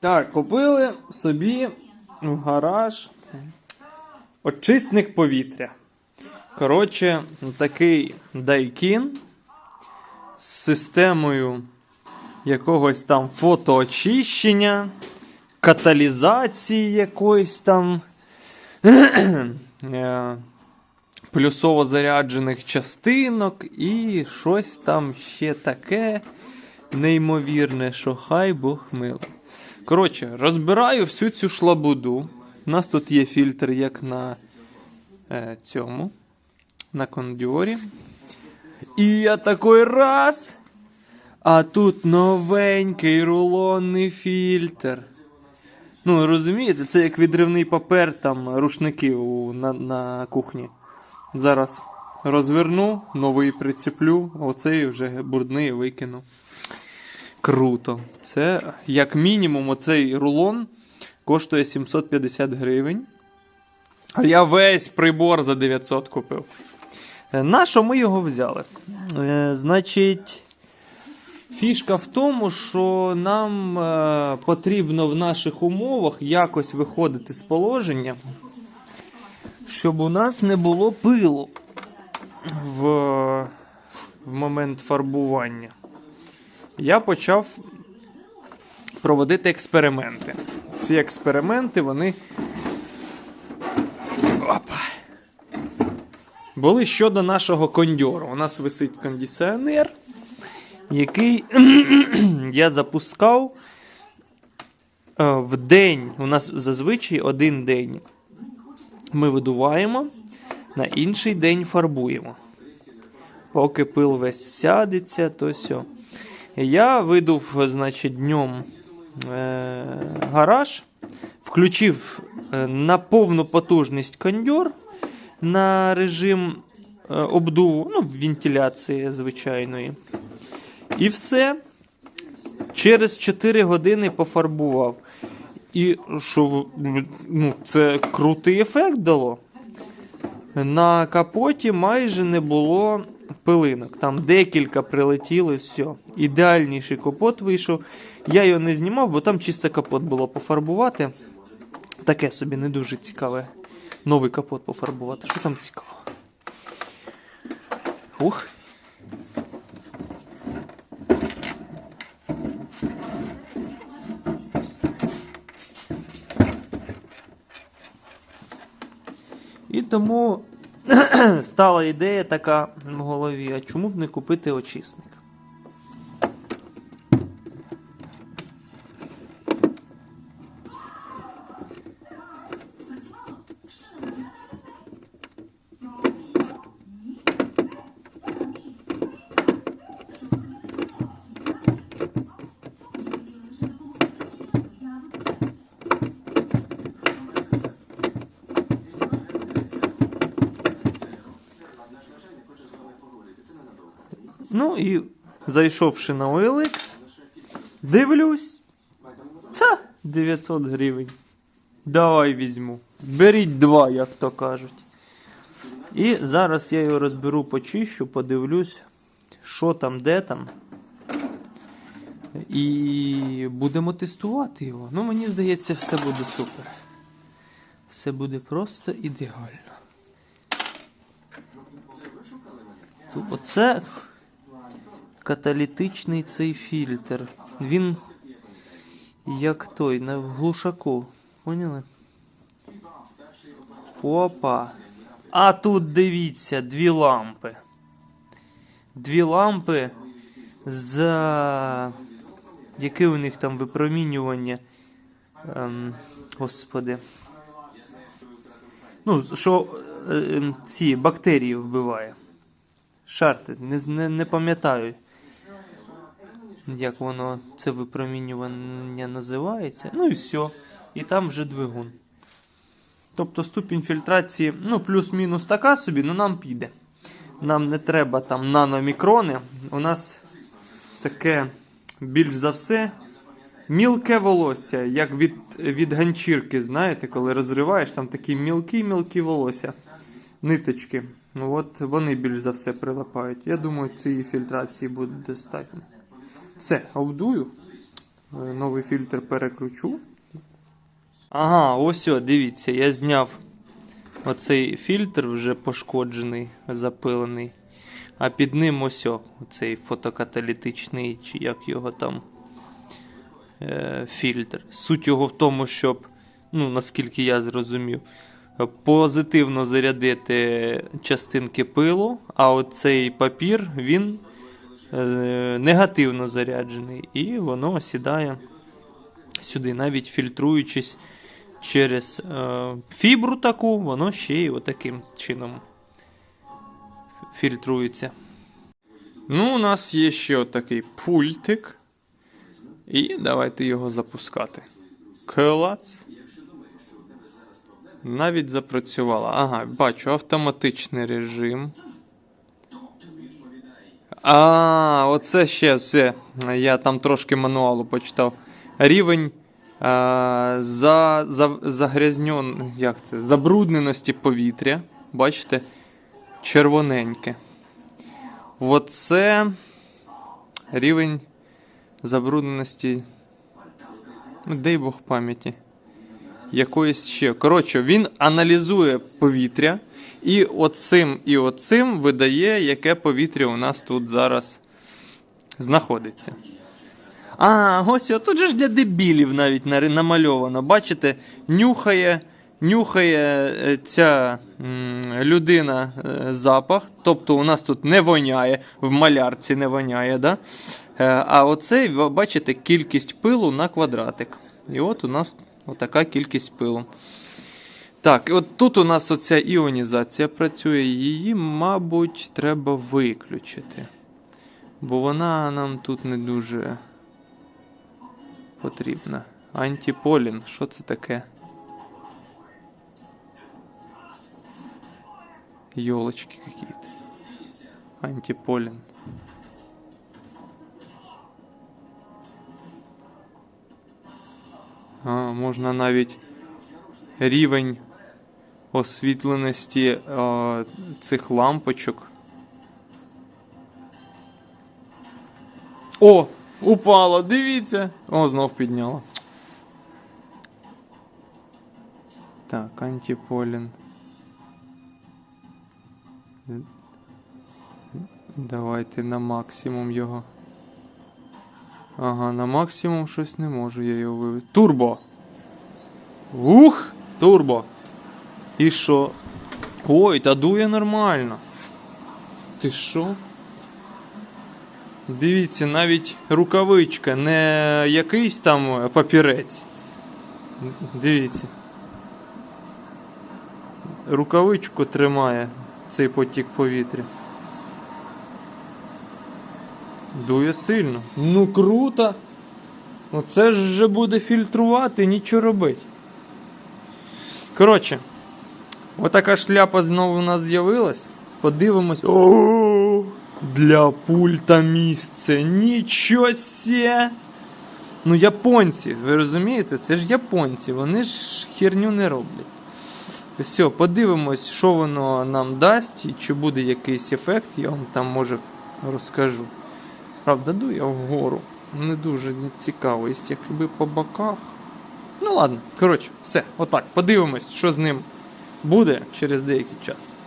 Так, купили собі в гараж очисник повітря. Коротше, такий дайкін з системою якогось там фотоочищення, каталізації якоїсь там е, плюсово заряджених частинок і щось там ще таке неймовірне, що хай Бог мило. Коротше, розбираю всю цю шлабуду. У нас тут є фільтр, як на е, цьому, на кондьорі. І я такий раз. А тут новенький рулонний фільтр. Ну, розумієте, це як відривний папер, там рушники у, на, на кухні. Зараз розверну, новий прицеплю, оцей вже брудний викину. Круто. Це, як мінімум, оцей рулон коштує 750 гривень. А я весь прибор за 900 купив. Е, На що ми його взяли? Е, значить, фішка в тому, що нам е, потрібно в наших умовах якось виходити з положення, щоб у нас не було пилу в, в момент фарбування. Я почав проводити експерименти. Ці експерименти, вони. Опа. Були щодо нашого кондьору. У нас висить кондиціонер, який я запускав е, в день. У нас зазвичай один день ми видуваємо, на інший день фарбуємо. Поки пил весь сядеться, то все. Я видув, значить, днем е, гараж, включив е, на повну потужність кондьор на режим е, обдуву, ну, вентиляції звичайної. І все. Через 4 години пофарбував. І що ну, це крутий ефект дало. На капоті майже не було пилинок. Там декілька прилетіли, все. Ідеальніший капот вийшов. Я його не знімав, бо там чисто капот було пофарбувати. Таке собі не дуже цікаве. Новий капот пофарбувати. Що там цікаво? Ух. І тому стала ідея така в голові: а чому б не купити очисник? Ну і зайшовши на OLX, дивлюсь. Та 900 гривень. Давай візьму. Беріть два, як то кажуть. І зараз я його розберу, почищу, подивлюсь, що там, де там. І будемо тестувати його. Ну, мені здається, все буде супер. Все буде просто ідеально. Оце каталітичний цей фільтр. Він як той на глушаку. Поняли? Опа. А тут дивіться, дві лампи. Дві лампи за. Яке у них там випромінювання? Ем, господи. Ну, що е, ем, ці бактерії вбиває. Шарти, не, не, не пам'ятаю, як воно це випромінювання називається. Ну і все. І там вже двигун. Тобто ступінь фільтрації, ну, плюс-мінус така собі, але нам піде. Нам не треба там наномікрони. У нас таке більш за все мілке волосся, як від, від ганчірки, знаєте, коли розриваєш, там такі мілкі-мілкі волосся, ниточки. Ну, От вони більш за все прилипають. Я думаю, цієї фільтрації буде достатньо. Все, обдую. Е, Новий фільтр перекручу. Ага, ось о, дивіться, я зняв оцей фільтр вже пошкоджений, запилений. А під ним ось о, цей фотокаталітичний, чи як його там е, фільтр. Суть його в тому, щоб, ну, наскільки я зрозумів, позитивно зарядити частинки пилу, а оцей папір він негативно заряджений, і воно осідає сюди, навіть фільтруючись через е, фібру таку, воно ще й отаким чином фільтрується. Ну, у нас є ще отакий пультик. І давайте його запускати. Клац. Навіть запрацювала. Ага, бачу, автоматичний режим. А, оце ще все. Я там трошки мануалу почитав. Рівень а, за, за, загрязньон, як це? забрудненості повітря. Бачите? Червоненьке. Оце рівень забрудненості. Ну, дай Бог пам'яті. Якоїсь ще. Коротше, він аналізує повітря. І оцим і оцим видає, яке повітря у нас тут зараз знаходиться. А, ось тут же ж для дебілів навіть намальовано. Бачите, нюхає, нюхає е, ця людина е, запах. Тобто у нас тут не воняє, в малярці не воняє. Да? Е, А оцей, бачите, кількість пилу на квадратик. І от у нас отака кількість пилу. Так, і от тут у нас оця іонізація працює, її, мабуть, треба виключити. Бо вона нам тут не дуже потрібна. Антиполін, що це таке? Йолочки какие-то. Антиполін. А, можна навіть рівень освітленості е, цих лампочок. О! Упало, дивіться! О, знов підняло. Так, антиполін. Давайте на максимум його. Ага, на максимум щось не можу я його вивести. Турбо! Ух! Турбо! І що? Ой, та дує нормально. Ти що? Дивіться, навіть рукавичка, не якийсь там папірець. Дивіться. Рукавичку тримає цей потік повітря. Дує сильно. Ну круто. Оце ж вже буде фільтрувати, нічого робить. Коротше, отака шляпа знову у нас з'явилась. Подивимось. О, для пульта місце. Нічого сє. Ну, японці, ви розумієте? Це ж японці, вони ж херню не роблять. Все, подивимось, що воно нам дасть, і чи буде якийсь ефект, я вам там може розкажу. Правда, дує вгору. Не дуже цікаво, якби по боках. Ну ладно, коротше, все, отак. Подивимось, що з ним буде через деякий час.